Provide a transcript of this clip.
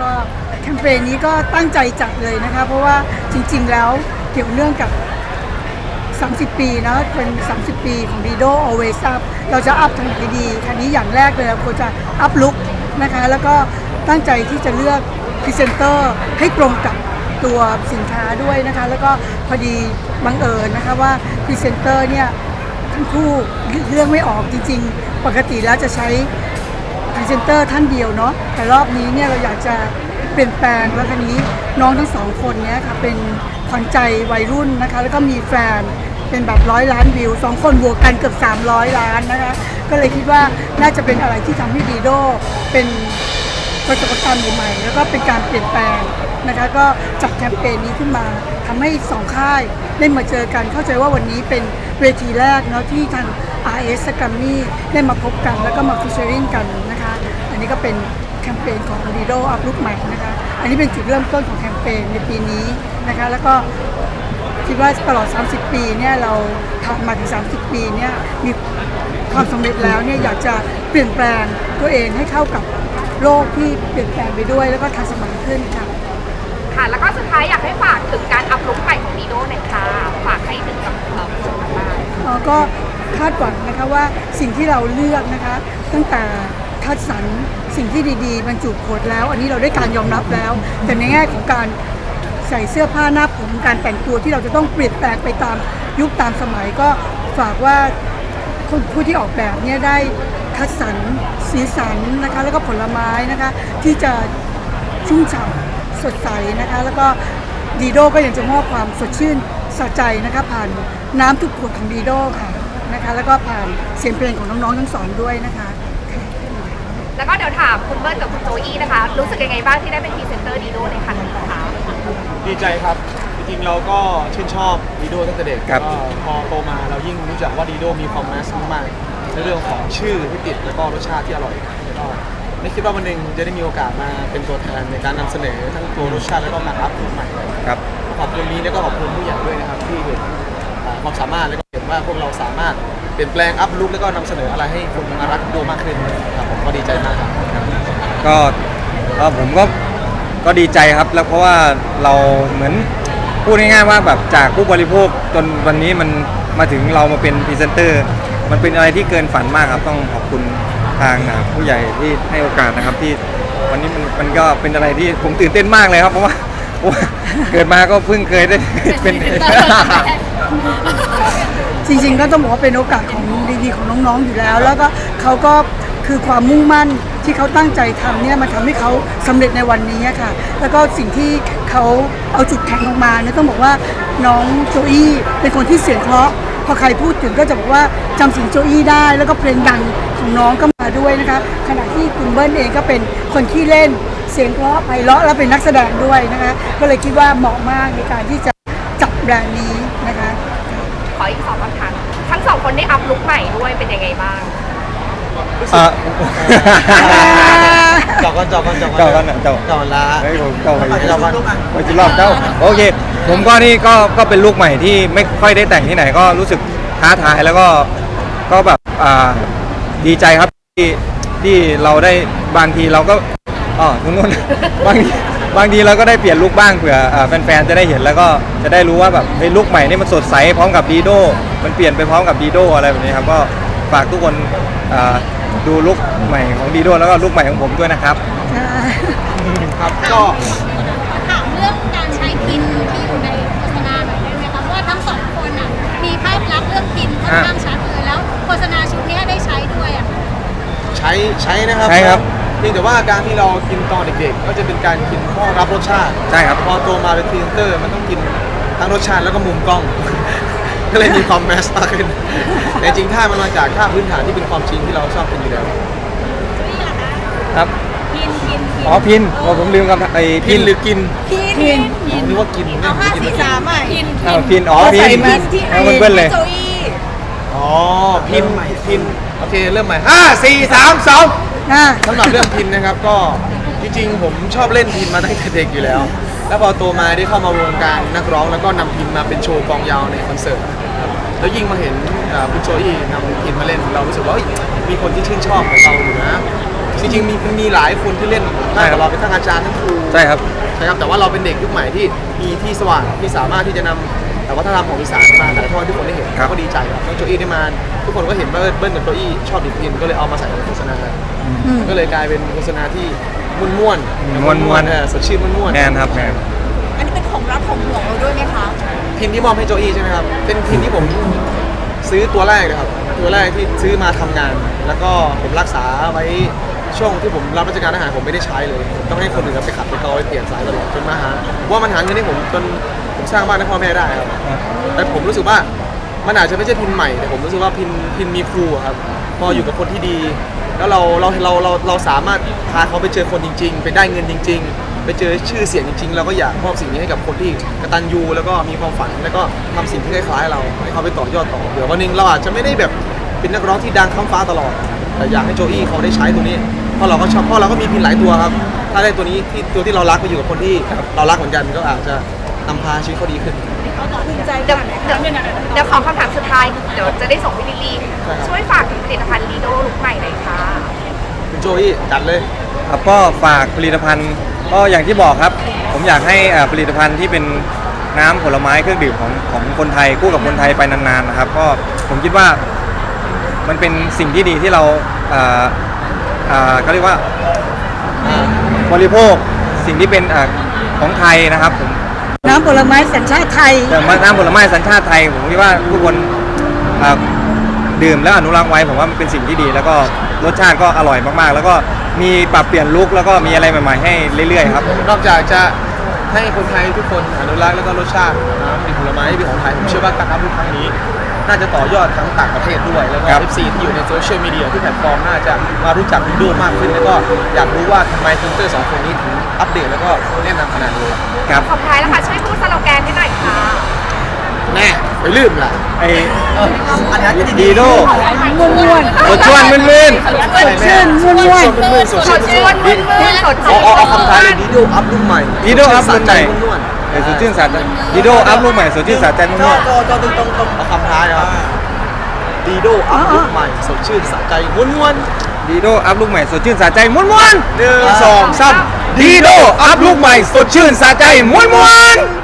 ก็แคมเปญนี้ก็ตั้งใจจัดเลยนะคะ เพราะว่าจริงๆแล้วเกี่ยวเนื่องกับ 30 ปีนะเป็น 30 ปีของ Dido Always Up เราจะอัพทางไหนดีคันนี้อย่างแรกเลยเราควรจะอัพลุกนะคะ แล้วก็ตั้งใจที่จะเลือกพรีเซนเตอร์ให้ตรงกับตัวสินค้าด้วยนะคะ แล้วก็พอดีบังเอิญนะคะว่าพรีเซนเตอร์เนี่ยทั้งคู่เลือกไม่ออกจริง ๆ ปกติแล้วจะใช้ รีเซนเตอร์ท่านเดียวเนาะแต่รอบนี้เนี่ยเราอยากจะเปลี่ยนแปลงแล้วคันนี้น้องทั้งสองคนเนี้ยค่ะเป็นขวัญใจวัยรุ่นนะคะ แล้วก็มีแฟนเป็นแบบร้อยล้านวิวสองคนบวกกันเกือบ 300 ล้านนะคะ ก็เลยคิดว่าน่าจะเป็นอะไรที่ทำให้ดีโดเป็นประสบการณ์ใหม่ๆแล้วก็เป็นการเปลี่ยนแปลงนะคะ ก็จัดแคมเปญนี้ขึ้นมาทำให้สองค่ายได้มาเจอกันเข้าใจว่าวันนี้เป็นเวทีแรกเนาะที่ทาง RS สกัมมี่ได้มาพบกัน แล้วก็มาฟิชเชอริงกัน นะคะอันนี้ก็เป็นแคมเปญของ d i d o อัพลุกใหม่นะคะ อันนี้เป็นจุดเริ่มต้นของแคมเปญในปีนี้นะคะ แล้วก็คิดว่าตลอด 30 ปีเนี่ยเราทำมาถึง 30 ปีเนี่ยมีความสำเร็จแล้วเนี่ยอยากจะเปลี่ยนแปลงตัวเองให้เข้ากับโลกที่เปลี่ยนแปลงไปด้วยแล้วก็ทันสมัยขึ้นค่ะ ค่ะ แล้วก็สุดท้ายอยากให้ฝากถึงการอัพลุคใหม่ของดีโดหน่อยค่ะฝากให้ถึงกับเอ่อผู้ชมทางบ้าน เราก็คาดหวังนะคะว่าสิ่งที่เราเลือกนะคะ ตั้งแต่ คัดสรรสิ่งที่ดีๆบรรจุขวดแล้ว อันนี้เราได้การยอมรับแล้ว แต่ในแง่ของการใส่เสื้อผ้าหน้าผมการแต่งตัวที่เราจะต้องเปลี่ยนแปลงไปตามยุคตามสมัยก็ฝากว่าคนผู้ที่ออกแบบเนี่ยได้คัดสรรสีสันนะคะ แล้วก็ผลไม้นะคะที่จะชุ่มฉ่ำสดใสนะคะ แล้วก็ดีโดก็ยังจะมอบความสดชื่นสะใจนะคะ ผ่านน้ำทุกขวดของดีโดค่ะนะคะ แล้วก็ผ่านเสียงเพลงของน้องๆทั้งสองด้วยนะคะ แล้วก็เดี๋ยวถามคุณเบิร์ตกับคุณโจอี้นะคะ รู้สึกยังไงบ้างที่ได้เป็นพรีเซนเตอร์ดีโดในครั้งนี้คะดีใจครับ จริงๆเราก็ชื่นชอบดีโดตั้งแต่เด็กครับ ก็พอโตมาเรายิ่งรู้จักว่าดีโดมีความแมสมากๆในเรื่องของชื่อที่ติดแล้วก็รสชาติที่อร่อยแล้วก็ไม่คิดว่าวันหนึ่งจะได้มีโอกาสมาเป็นตัวแทนในการนำเสนอทั้งตัวรสชาติแล้วก็การอัพรูปใหม่ ครับ ขอบคุณนี้แล้วก็ขอบคุณผู้ใหญ่ด้วยนะครับที่เห็นอ่าความสามารถแล้วก็เห็นว่าพวกเราสามารถ เปลี่ยนแปลงอัพลุกแล้วก็นำเสนออะไรให้คนมารักดูมากขึ้นครับผมก็ดีใจมากครับก็เอ่อผมก็ก็ดีใจครับ แล้วเพราะว่าเราเหมือนพูดง่ายๆว่าแบบจากผู้บริโภคจนวันนี้มันมาถึงเรามาเป็นพรีเซนเตอร์ มันเป็นอะไรที่เกินฝันมากครับ ต้องขอบคุณทางอ่าผู้ใหญ่ที่ให้โอกาสนะครับที่วันนี้มันมันก็เป็นอะไรที่ผมตื่นเต้นมากเลยครับเพราะว่าเพราะว่าเกิดมาก็เพิ่งเคยได้เป็น จริง ๆ ก็ต้องบอกว่าเป็นโอกาสของดีๆของน้องๆอยู่แล้ว แล้วก็เขาก็คือความมุ่งมั่นที่เขาตั้งใจทำเนี่ยมันทำให้เขาสำเร็จในวันนี้ค่ะ แล้วก็สิ่งที่เขาเอาจุดแข็งออกมาเนี่ยต้องบอกว่าน้องโจอี้เป็นคนที่เสียงเพราะพอใครพูดถึงก็จะบอกว่าจำเสียงโจอี้ได้ แล้วก็เพลงดังของน้องก็มาด้วยนะคะขณะที่คุณเบิ้ลเองก็เป็นคนที่เล่นเสียงเพราะไพเราะและเป็นนักแสดงด้วยนะคะ ก็เลยคิดว่าเหมาะมากในการที่จะจับแบรนด์นี้นะคะ ขออีกสองคำถามทั้งสองคนได้อัพลุคใหม่ด้วยเป็นยังไงบ้างเอ่อจอกกันจอกกันจอกกันเจ้ากันน่ะเจ้าจอกกันละ เฮ้ยผมเจ้าไปจอกกันไปจิรอบเจ้าโอเค ผมก็นี่ก็ก็เป็นลูกใหม่ที่ไม่ค่อยได้แต่งที่ไหนก็รู้สึกท้าทายแล้วก็ก็แบบอ่าดีใจครับที่ที่เราได้บางทีเราก็ อ๋อนู่นนู่นบางทีบางทีเราก็ได้เปลี่ยนลุคบ้างเผื่ออ่าแฟนๆจะได้เห็นแล้วก็จะได้รู้ว่าแบบเฮ้ยลุคใหม่นี่มันสดใสพร้อมกับดีโดมันเปลี่ยนไปพร้อมกับดีโดอะไรแบบนี้ครับก็ฝากทุกคนอ่าดูลุคใหม่ของดีโดแล้วก็ลุคใหม่ของผมด้วยนะครับครับก็ถามเรื่องการใช้พินที่อยู่ในโฆษณาหน่อยได้ไหมคะเพราะว่าทั้งสองคนอะมีภาพลักษณ์เรื่องพินค่อนข้างชัดเลยแล้วโฆษณาชุดเนี้ยได้ใช้ด้วยอะ ใช้ใช้นะครับใช้ครับเพียงแต่ว่าการที่เรากินตอนเด็กๆ ก็จะเป็นการกินเพ่อรับรสชาติใช่ครับ พอโตมาเป็นพรีเซนเตอร์มันต้องกินทั้งรสชาติแล้วก็มุมกล้อง ก็เลยมีความแมสมากขึ้นแต่จริงๆถ้ามันมาจากท่าพื้นฐานที่เป็นความจริงที่เราชอบกินอยู่แล้ว นี่แหละคะครับพินพินพินอ๋อพินโอ้ผมลืมคำไอ้กิพินนหรือกินพินผมนึกว่ากินเอาห้าสี่สามอะพินอ้าวพินอ๋อพินใส่แมสที่เอาเพื่อนๆเลย โจอี้อ๋อพินพินโอเคเริ่มใหม่ห้าสี่สามสอง นะสำหรับเรื่องพินนะครับก็จริงๆ ผมชอบเล่นพินมาตั้งแต่เด็กอยู่แล้ว แล้วพอโตมาได้เข้ามาวงการนักร้องแล้วก็นำพินมาเป็นโชว์กลองยาวในคอนเสิร์ตนะครับแล้วยิ่งมาเห็นเอ่อคุณโจอี้นำพินมาเล่นเรารู้สึกว่าเฮ้ยมีคนที่ชื่นชอบของเราอยู่นะแสจริงๆมีมีหลายคนที่เล่นมากกว่าเราเป็นทั้งอาจารย์ทั้งครู ใช่ครับ ใช่ครับแต่ว่าเราเป็นเด็กยุคใหม่ที่มีที่สว่างที่สามารถที่จะนำ แต่วัฒนธรรมของอีสานมาถ่ายทอดให้ทุกคนได้เห็นครับ ก็ดีใจครับน้องโจอี้ได้มาทุกคนก็เห็นว่าเบิ้ลกับโจอี้ชอบดิบพินก็เลยเอามาใส่ในโฆษณาก็เลยกลายเป็นโฆษณาที่ม่วนม่วนๆม่วนๆเออสดชื่นม่วนม่วนๆแมนครับแมน อันนี้เป็นของรักของห่วงเราด้วยไหมคะพินที่มอบให้โจอี้ใช่ไหมครับเป็นพินที่ผมซื้อตัวแรกเลยครับตัวแรกที่ซื้อมาทำงาน แล้วก็ผมรักษาไว้ช่วงที่ผมรับราชการทหารผมไม่ได้ใช้เลย ต้องให้คนอื่นเอาไปขับไปกอไปเปลี่ยนสายตลอดจนมาหาว่ามันหาเงินให้ผมจนผม สร้างบ้านให้พ่อแม่ได้ครับ แต่ผมรู้สึกว่ามันอาจจะไม่ใช่พินใหม่แต่ผมรู้สึกว่าพินพินมีครูอะครับพออยู่กับคนที่ดี แล้วเราเราเราเราเราสามารถพาเขาไปเจอคนจริง ๆ ไปได้เงินจริง ๆ ไปเจอชื่อเสียงจริง ๆ เราก็อยากมอบสิ่งนี้ให้กับคนที่กตัญญูแล้วก็มีความฝันแล้วก็ทำสิ่งที่คล้ายๆเราให้เขาไปต่อยอดต่อเดี๋ยววันหนึงเราอาจจะไม่ได้แบบเป็นนักร้องที่ดังข้ามฟ้าตลอด แต่อยากให้โจอี้เขาได้ใช้ตัวนี้เพราะเราก็ชอบเพราะเราก็มีพินหลายตัวครับ ถ้าได้ตัวนี้ที่ตัวที่เรารักไปอยู่กับคนที่เรารักเหมือนกันก็อาจจะ นำพาชีวิตเขาดีขึ้นเดี๋ยวเดี๋ยวเดี๋ยวขอคำถามสุดท้าย เดี๋ยวจะได้ส่งพี่ลิลลี่ใช่ครับ ช่วยฝากถึงผลิตภัณฑ์ลีโดลุกใหม่หน่อยค่ะ คุณโจอี้จัดเลย ครับก็ฝากผลิตภัณฑ์ก็อย่างที่บอกครับ ผมอยากให้อ่าผลิตภัณฑ์ที่เป็นน้ำผลไม้เครื่องดื่มของของคนไทยคู่กับคนไทยไปนานๆนะครับ ก็ผมคิดว่ามันเป็นสิ่งที่ดีที่เราอ่าอ่าเขาเรียกว่าบริโภคสิ่งที่เป็นอ่าของไทยนะครับ ผม น้ำผลไม้สัญชาติไทย แต่มาน้ำผลไม้สัญชาติไทยผมคิดว่าทุกคนอ่าดื่มแล้วอนุรักษ์ไว้ผมว่ามันเป็นสิ่งที่ดี แล้วก็รสชาติก็อร่อยมากๆ แล้วก็มีปรับเปลี่ยนลุคแล้วก็มีอะไรใหม่ ๆ ให้เรื่อยๆครับ นอกจากจะให้คนไทยทุกคนอนุรักษ์แล้วก็รสชาติน้ำดื่มผลไม้ที่เป็นของไทยผมเชื่อว่าการทำทุกครั้งนี้ น่าจะต่อยอดทั้งต่างประเทศด้วย แล้วก็ ครับ FC ที่อยู่ในโซเชียลมีเดียที่แพลตฟอร์มน่าจะมารู้จักวิดีโอมากขึ้น แล้วก็อยากรู้ว่าทำไมทินเตอร์สองคนนี้ถึงอัปเดตแล้วก็แนะนำขนาดนี้ครับขอบท้ายแล้วค่ะ ช่วยพูดสโลแกนให้หน่อยค่ะแน่ไปลืมล่ะไอ้อันนั้นจะดีโดม่วนม่วนสดชื่นมื่นสดชื่นม่วนม่วนมืดๆสดสชื่ดนชื่นมึนๆสดอ๋ชื่อนอ๋อเอาคำท้ายเลยดีโดอัพรุ่นใหม่ๆดีโดอัพรุ่นใหม่นวลเออสดชื่นสาใจดีโดอัพรุ่นใหม่สดชื่นสาใจๆนุ่จอนจอจอต้องต้องต้องเอาคำ ท้ายนะครับดีโดอัพรุ่นใหม่สดชื่นสะใจม้วนๆๆดีโดอัพลูกใหม่สดชื่นสาใจม้วนหนึ่งสองสามๆดีโดอัพลูกใหม่สดชื่นสาใจม้วนๆ